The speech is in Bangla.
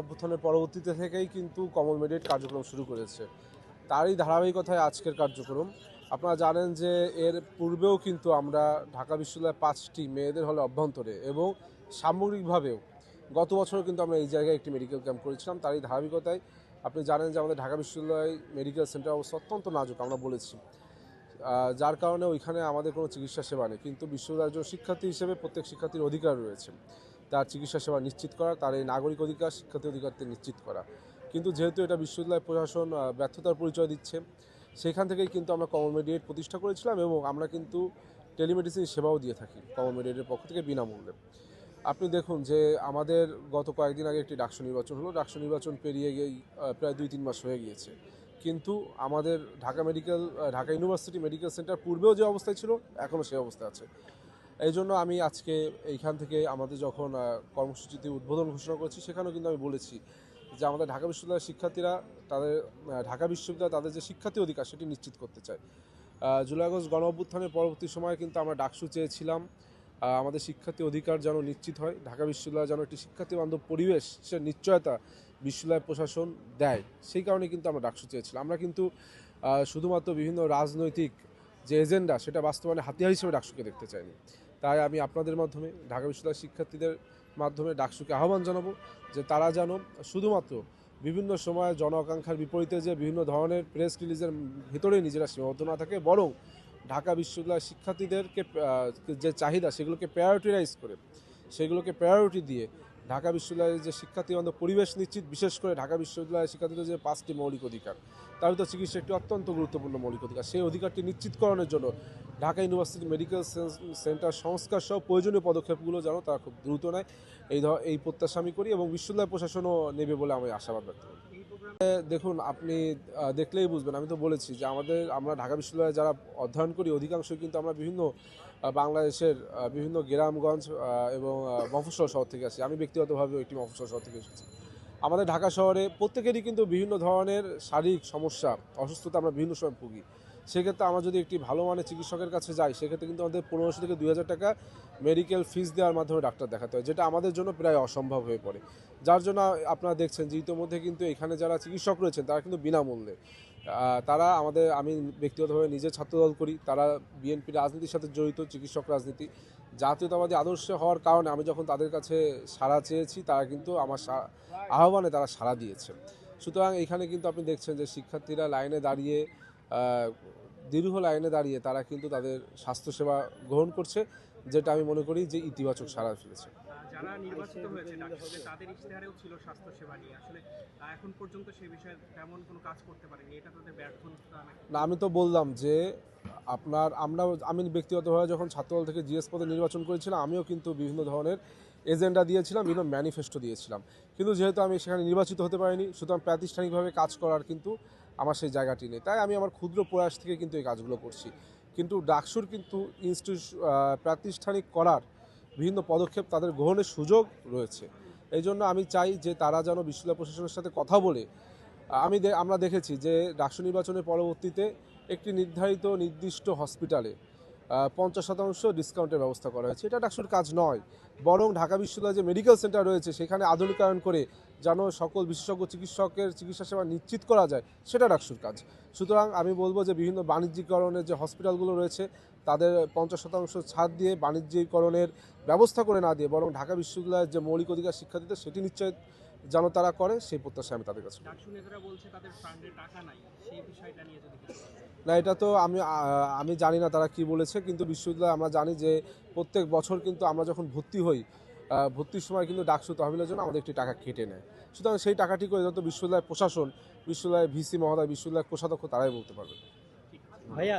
অভ্যুত্থানের পরবর্তীতে থেকেই কিন্তু কমল মেডিয়েট কার্যক্রম শুরু করেছে। তারই ধারাবাহিকতায় আজকের কার্যক্রম। আপনারা জানেন যে এর পূর্বেও কিন্তু আমরা ঢাকা বিশ্ববিদ্যালয়ের পাঁচটি মেয়েদের হলে অভ্যন্তরে এবং সামগ্রিকভাবেও গত বছরও কিন্তু আমরা এই জায়গায় একটি মেডিকেল ক্যাম্প করেছিলাম। তারই ধারাবাহিকতায় আপনি জানেন যে আমাদের ঢাকা বিশ্ববিদ্যালয় মেডিকেল সেন্টার অবস্থা অত্যন্ত নাজুক, আমরা বলেছি। যার কারণে ওইখানে আমাদের কোনো চিকিৎসা সেবা নেই। কিন্তু বিশ্ববিদ্যালয়ের শিক্ষার্থী হিসেবে প্রত্যেক শিক্ষার্থীর অধিকার রয়েছে। তার চিকিৎসা সেবা নিশ্চিত করা, তার এই নাগরিক অধিকার, শিক্ষার্থী অধিকারকে নিশ্চিত করা। কিন্তু যেহেতু এটা বিশ্ববিদ্যালয় প্রশাসন ব্যর্থতার পরিচয় দিচ্ছে, সেখান থেকেই কিন্তু আমরা কমন মেডিয়েট প্রতিষ্ঠা করেছিলাম এবং আমরা কিন্তু টেলিমেডিসিন সেবাও দিয়ে থাকি কমন মেডিয়েটের পক্ষ থেকে বিনামূল্যে। আপনি দেখুন যে আমাদের গত কয়েকদিন আগে একটি ডাকসু নির্বাচন হলো। ডাকসু নির্বাচন পেরিয়ে গিয়ে প্রায় দুই তিন মাস হয়ে গিয়েছে। কিন্তু আমাদের Dhaka medical Dhaka university medical centre পূর্বেও যে অবস্থায় ছিল এখনও সেই অবস্থা আছে। এই জন্য আমি আজকে এইখান থেকে আমাদের যখন কর্মসূচিতে উদ্বোধন ঘোষণা করেছি, সেখানেও কিন্তু আমি বলেছি যে আমাদের ঢাকা বিশ্ববিদ্যালয়ের শিক্ষার্থীরা, তাদের ঢাকা বিশ্ববিদ্যালয় তাদের যে শিক্ষার্থী অধিকার সেটি নিশ্চিত করতে চায়। জুলাই আগস্ট গণ অভ্যুত্থানের পরবর্তী সময়ে কিন্তু আমরা ডাকসু চেয়েছিলাম আমাদের শিক্ষার্থী অধিকার যেন নিশ্চিত হয়, ঢাকা বিশ্ববিদ্যালয় যেন একটি শিক্ষার্থী বান্ধব পরিবেশ সে নিশ্চয়তা বিশ্ববিদ্যালয় প্রশাসন দেয়, সেই কারণে কিন্তু আমরা ডাকসু চেয়েছিলাম। আমরা কিন্তু শুধুমাত্র বিভিন্ন রাজনৈতিক যে এজেন্ডা সেটা বাস্তবায়নে হাতিয়ার হিসেবে ডাকসুকে দেখতে চাইনি। তাই আমি আপনাদের মাধ্যমে, ঢাকা বিশ্ববিদ্যালয়ের শিক্ষার্থীদের মাধ্যমে ডাকসুকে আহ্বান জানাব যে তারা যেন শুধুমাত্র বিভিন্ন সময় জন আকাঙ্ক্ষার বিপরীতে যে বিভিন্ন ধরনের প্রেস রিলিজের ভিতরে নিজেরা সীমাবদ্ধ না থাকে, বরং ঢাকা বিশ্ববিদ্যালয়ের শিক্ষার্থীদেরকে যে চাহিদা সেগুলোকে প্রায়োরিটাইজ করে, সেগুলোকে প্রায়োরিটি দিয়ে ঢাকা বিশ্ববিদ্যালয়ের যে শিক্ষার্থী বান্ধব পরিবেশ নিশ্চিত, বিশেষ করে ঢাকা বিশ্ববিদ্যালয়ের শিক্ষার্থীদের যে পাঁচটি মৌলিক অধিকার, তার ভিতরে চিকিৎসা একটি অত্যন্ত গুরুত্বপূর্ণ মৌলিক অধিকার। সেই অধিকারটি নিশ্চিতকরণের জন্য ঢাকা ইউনিভার্সিটি মেডিকেল সেন্টার সংস্কার সহ প্রয়োজনীয় পদক্ষেপগুলো যেন তারা খুব দ্রুত নেয়। এই এই প্রত্যাশা আমি করি এবং বিশ্ববিদ্যালয় প্রশাসনও নেবে বলে আমি আশাবাদ ব্যক্ত করি। দেখুন, আপনি দেখলেই বুঝবেন। আমি তো বলেছি যে আমাদের, আমরা ঢাকা বিশ্ববিদ্যালয়ে যারা অধ্যয়ন করি, অধিকাংশই কিন্তু আমরা বিভিন্ন বাংলাদেশের বিভিন্ন গ্রামগঞ্জ এবং মফস্বল শহর থেকে আসি। আমি ব্যক্তিগতভাবে একটি মফস্বল শহর থেকে এসেছি। আমাদের ঢাকা শহরে প্রত্যেকেরই কিন্তু বিভিন্ন ধরনের শারীরিক সমস্যা, অসুস্থতা আমরা বিভিন্ন সময় ভুগি। সেক্ষেত্রে আমরা যদি একটি ভালো মানের চিকিৎসকের কাছে যাই, সেক্ষেত্রে কিন্তু আমাদের পনেরোশো থেকে দুই হাজার টাকা মেডিকেল ফিস দেওয়ার মাধ্যমে ডাক্তার দেখাতে হয়, যেটা আমাদের জন্য প্রায় অসম্ভব হয়ে পড়ে। যার জন্য আপনারা দেখছেন যে ইতিমধ্যে কিন্তু এখানে যারা চিকিৎসক রয়েছেন, তারা কিন্তু বিনামূল্যে। তারা আমাদের, আমি ব্যক্তিগতভাবে নিজে ছাত্রদল করি, তারা বিএনপি রাজনীতির সাথে জড়িত চিকিৎসক রাজনীতি। জাতীয়তাবাদী আদর্শ হওয়ার কারণে আমি যখন তাদের কাছে সাড়া চেয়েছি, তারা কিন্তু আমার আহ্বানে তারা সাড়া দিয়েছে সুতরাং এখানে কিন্তু আপনি দেখছেন যে শিক্ষার্থীরা লাইনে দাঁড়িয়ে দীর্ঘ লাইনে দাঁড়িয়ে তারা কিন্তু তাদের স্বাস্থ্যসেবা গ্রহণ করছে যেটা আমি মনে করি যে ইতিবাচক সাড়া ফেলেছে। যারা নির্বাচিত হয়েছে ডাকসুতে তাদের ইশতেহারেও ছিল স্বাস্থ্যসেবা নিয়ে। আসলে এখন পর্যন্ত সেই বিষয়ে তেমন কোনো কাজ করতে পারেনি। এটা তাদের ব্যর্থতা না আমি তো বললাম যে আপনার আমরা আমি ব্যক্তিগতভাবে যখন ছাত্রদল থেকে জিএস পদে নির্বাচন করেছিলাম আমিও কিন্তু বিভিন্ন ধরনের এজেন্ডা দিয়েছিলাম বিভিন্ন ম্যানিফেস্টো দিয়েছিলাম। কিন্তু যেহেতু আমি সেখানে নির্বাচিত হতে পারিনি সুতরাং প্রাতিষ্ঠানিকভাবে কাজ করার কিন্তু আমার সেই জায়গাটি নেই। তাই আমি আমার ক্ষুদ্র প্রয়াস থেকে কিন্তু এই কাজগুলো করছি। কিন্তু ডাকসুর কিন্তু ইনস্টিটিউশ প্রাতিষ্ঠানিক করার বিভিন্ন পদক্ষেপ তাদের গ্রহণের সুযোগ রয়েছে। এই জন্য আমি চাই যে তারা যেন বিশ্ববিদ্যালয় প্রশাসনের সাথে কথা বলে, আমি আমরা দেখেছি যে ডাকসু নির্বাচনের পরবর্তীতে একটি নির্ধারিত নির্দিষ্ট হসপিটালে পঞ্চাশ শতাংশ ডিসকাউন্টের ব্যবস্থা করা হয়েছে। এটা ডাকসুর কাজ নয়, বরং ঢাকা বিশ্ববিদ্যালয়ে যে মেডিকেল সেন্টার রয়েছে, সেখানে আধুনিকায়ন করে যেন সকল বিশেষজ্ঞ চিকিৎসকের চিকিৎসা সেবা নিশ্চিত করা যায়, সেটা ডাকসুর কাজ। সুতরাং আমি বলব যে বিভিন্ন বাণিজ্যিকরণের যে হসপিটালগুলো রয়েছে, তাদের পঞ্চাশ শতাংশ ছাড় দিয়ে বাণিজ্যিকরণের ব্যবস্থা করে না দিয়ে, বরং ঢাকা বিশ্ববিদ্যালয়ের যে মৌলিক অধিকার শিক্ষার্থীদের, সেটি নিশ্চয় যেন তারা করে, সেই প্রত্যাশা আমি তাদের কাছে না, এটা তো আমি আমি জানি না তারা কি বলেছে, কিন্তু বিশ্ববিদ্যালয়ে আমরা জানি যে প্রত্যেক বছর কিন্তু আমরা যখন ভর্তি হই ভর্তির সময় কিন্তু ডাকসু তহবিলের জন্য আমাদের একটি টাকা কেটে নেয়। সুতরাং সেই টাকাটি করে যত বিশ্ববিদ্যালয় প্রশাসন, বিশ্ববিদ্যালয়ের ভিসি মহোদয়, বিশ্ববিদ্যালয়ের কোষাধ্যক্ষ তারাই বলতে পারবে। ভাইয়া